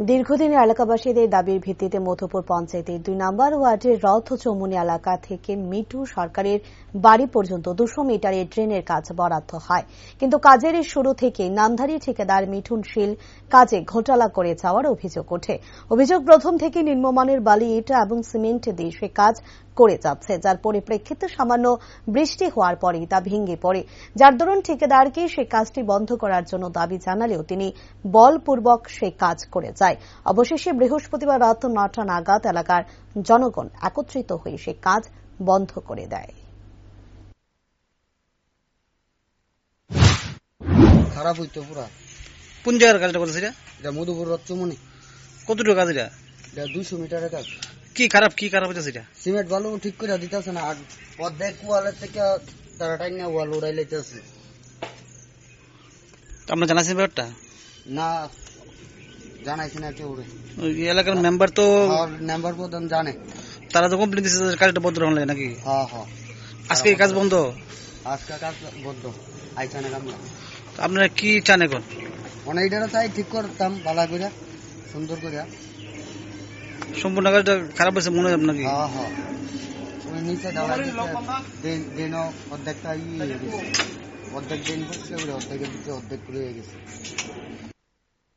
দীর্ঘদিনের এলাকাবাসীদের দাবির ভিত্তিতে মধুপুর পঞ্চায়েতের দুই নম্বর ওয়ার্ডের রথ চৌমুনি এলাকা থেকে মিটু সরকারের বাড়ি পর্যন্ত দুশো মিটারের ড্রেনের কাজ বরাদ্দ হয়। কিন্তু কাজের শুরু থেকে নামধারী ঠিকাদার মিঠুন শীল কাজে ঘোটালা করে যাওয়ার অভিযোগ ওঠে। অভিযোগ প্রথম থেকে নিম্নমানের বালি, ইটা এবং সিমেন্ট দিয়ে সে কাজ করে যাচ্ছে, যার পরিপ্রেক্ষিতে সামান্য বৃষ্টি হওয়ার পরেই তা ভেঙে পড়ে। যার দরুন ঠিকাদারকে সে কাজটি বন্ধ করার জন্য দাবি জানালেও তিনি বলপূর্বক সে কাজ করে যায় অবশেষে বৃহস্পতিবার রাত নটা নাগাদ এলাকার জনগণ একত্রিত হয়ে সে কাজ বন্ধ করে দেয়। খারাপ হইতো পুরা। কোন জায়গার কাজটা এটা? এটা মধুপুর রত্নমণি কতটুকু কাজ এটা? এটা দুইশো মিটারের কাজ। কি খারাপ কি খারাপ হচ্ছে এটা? সিমেন্ট বালু ঠিক করে দিতেছে না আর অর্ধেক ওয়ালের থেকে তারা টাইনা ওয়াল উড়াই লাইতেছে। আপনার জানাচ্ছেন ব্যাপারটা? না। জানাইছি না কেউ ওই এলাকার মেম্বার তো আর নাম্বার প্রধান জানে। তারা তো কমপ্লেন দিচ্ছে কাজটা বন্ধ রাখলে নাকি? হ্যাঁ হ্যাঁ। আজকে কাজ বন্ধ? আজকে কাজ বদ্ধ আইসা না কামলা আপনারা কি চান এখন? অনেক এটা চাই ঠিক করতাম ভালো করে সুন্দর করে। সম্পূর্ণ কাজটা খারাপ হয়েছে মনে হয় আপনার কি হ্যাঁ হ্যাঁ। ওই নিচে ঢালাই দিন দিনও অর্ধেকটা ই অর্ধেক দিন করছে অর্ধেকের দিকে অর্ধেক করে হয়ে গেছে।